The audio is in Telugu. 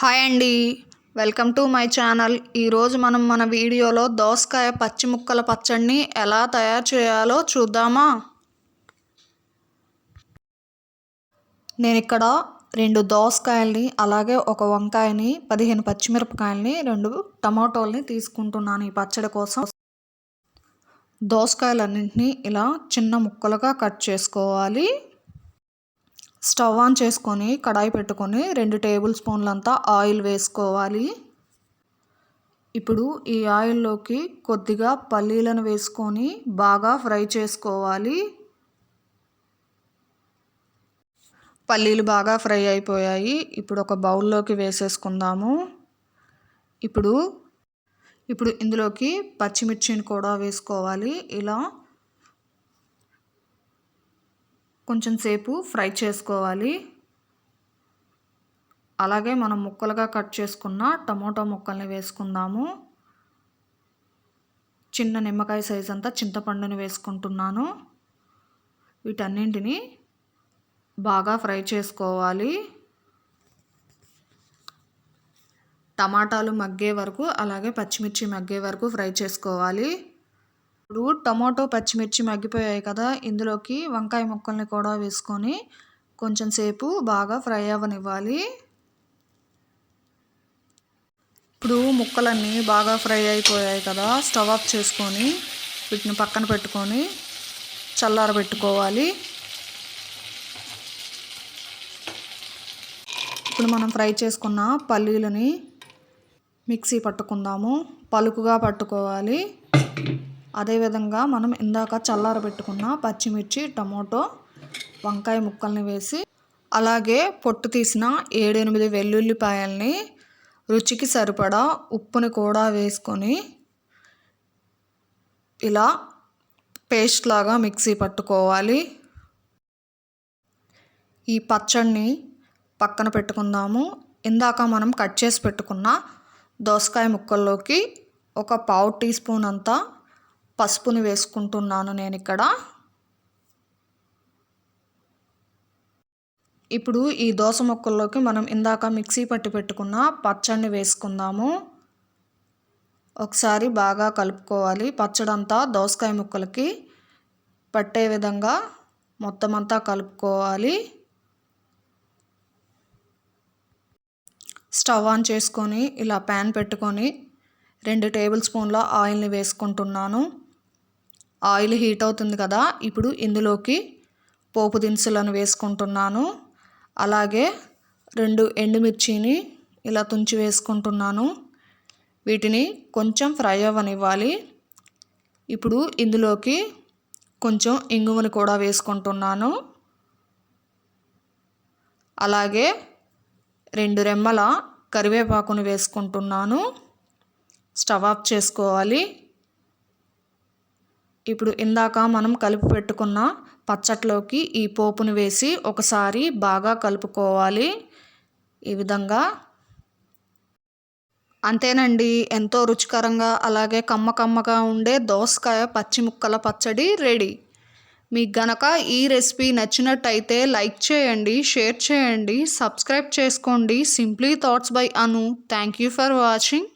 హాయ్ అండి. Welcome to my channel. ఈరోజు మనం మన వీడియోలో దోసకాయ పచ్చి ముక్కల పచ్చడిని ఎలా తయారు చేయాలో చూద్దామా? నేను ఇక్కడ రెండు దోసకాయల్ని అలాగే ఒక వంకాయని పదిహేను పచ్చిమిరపకాయల్ని రెండు టమాటోల్ని తీసుకుంటున్నాను ఈ పచ్చడి కోసం. దోసకాయలన్నింటినీ ఇలా చిన్న ముక్కలుగా కట్ చేసుకోవాలి. స్టవ్ ఆన్ చేసుకొని కడాయి పెట్టుకొని రెండు టేబుల్ స్పూన్లంతా ఆయిల్ వేసుకోవాలి. ఇప్పుడు ఈ ఆయిల్లోకి కొద్దిగా పల్లీలను వేసుకొని బాగా ఫ్రై చేసుకోవాలి. పల్లీలు బాగా ఫ్రై అయిపోయాయి. ఇప్పుడు ఒక బౌల్లోకి వేసేసుకుందాము. ఇప్పుడు ఇప్పుడు ఇందులోకి పచ్చిమిర్చిని కూడా వేసుకోవాలి. ఇలా కొంచెం సేపు ఫ్రై చేసుకోవాలి. అలాగే మనం ముక్కలుగా కట్ చేసుకున్న టమోటా ముక్కల్ని వేసుకుందాము. చిన్న నిమ్మకాయ సైజ్ అంతా చింతపండుని వేసుకుంటున్నాను. వీటన్నింటిని బాగా ఫ్రై చేసుకోవాలి. టమాటాలు మగ్గే వరకు అలాగే పచ్చిమిర్చి మగ్గే వరకు ఫ్రై చేసుకోవాలి. ఇప్పుడు టమాటో పచ్చిమిర్చి మగ్గిపోయాయి కదా ఇందులోకి వంకాయ ముక్కల్ని కూడా వేసుకొని కొంచెం సేపు బాగా ఫ్రై అవ్వనివ్వాలి. ఇప్పుడు ముక్కలన్నీ బాగా ఫ్రై అయిపోయాయి కదా స్టవ్ ఆఫ్ చేసుకొని వీటిని పక్కన పెట్టుకొని చల్లారబెట్టుకోవాలి. ఇప్పుడు మనం ఫ్రై చేసుకున్న పల్లీలని మిక్సీ పట్టుకుందాము పలుకుగా పట్టుకోవాలి. అదేవిధంగా మనం ఇందాక చల్లారబెట్టుకున్న పచ్చిమిర్చి టమోటో వంకాయ ముక్కల్ని వేసి అలాగే పొట్టు తీసిన ఏడెనిమిది వెల్లుల్లిపాయల్ని రుచికి సరిపడా ఉప్పుని కూడా వేసుకొని ఇలా పేస్ట్ లాగా మిక్సీ పట్టుకోవాలి. ఈ పచ్చడిని పక్కన పెట్టుకుందాము. ఇందాక మనం కట్ చేసి పెట్టుకున్న దోసకాయ ముక్కల్లోకి ఒక పావు టీ స్పూన్ అంతా పసుపుని వేసుకుంటున్నాను నేను ఇక్కడ ఇప్పుడు ఈ దోస ముక్కల్లోకి మనం ఇందాక మిక్సీ పట్టి పెట్టుకున్న పచ్చడిని వేసుకుందాము. ఒకసారి బాగా కలుపుకోవాలి. పచ్చడంతా దోసకాయ ముక్కలకి పట్టే విధంగా మొత్తం అంతా కలుపుకోవాలి. స్టవ్ ఆన్ చేసుకొని ఇలా ప్యాన్ పెట్టుకొని రెండు టేబుల్ స్పూన్ల ఆయిల్ని వేసుకుంటున్నాను. ఆయిల్ హీట్ అవుతుంది కదా ఇప్పుడు ఇందులోకి పోపు దినుసులను వేసుకుంటున్నాను. అలాగే రెండు ఎండుమిర్చిని ఇలా తుంచి వేసుకుంటున్నాను. వీటిని కొంచెం ఫ్రై అవ్వనివ్వాలి. ఇప్పుడు ఇందులోకి కొంచెం ఇంగువని కూడా వేసుకుంటున్నాను. అలాగే రెండు రెమ్మల కరివేపాకును వేసుకుంటున్నాను. స్టవ్ ఆఫ్ చేసుకోవాలి. ఇప్పుడు ఇందాక మనం కలిపి పెట్టుకున్న పచ్చట్లోకి ఈ పోపును వేసి ఒకసారి బాగా కలుపుకోవాలి. ఈ విధంగా. అంతేనండి ఎంతో రుచికరంగా అలాగే కమ్మ కమ్మగా ఉండే దోసకాయ పచ్చి ముక్కల పచ్చడి రెడీ. మీకు గనక ఈ రెసిపీ నచ్చినట్టయితే లైక్ చేయండి షేర్ చేయండి సబ్స్క్రైబ్ చేసుకోండి. Simply thoughts by Anu. Thank you for watching.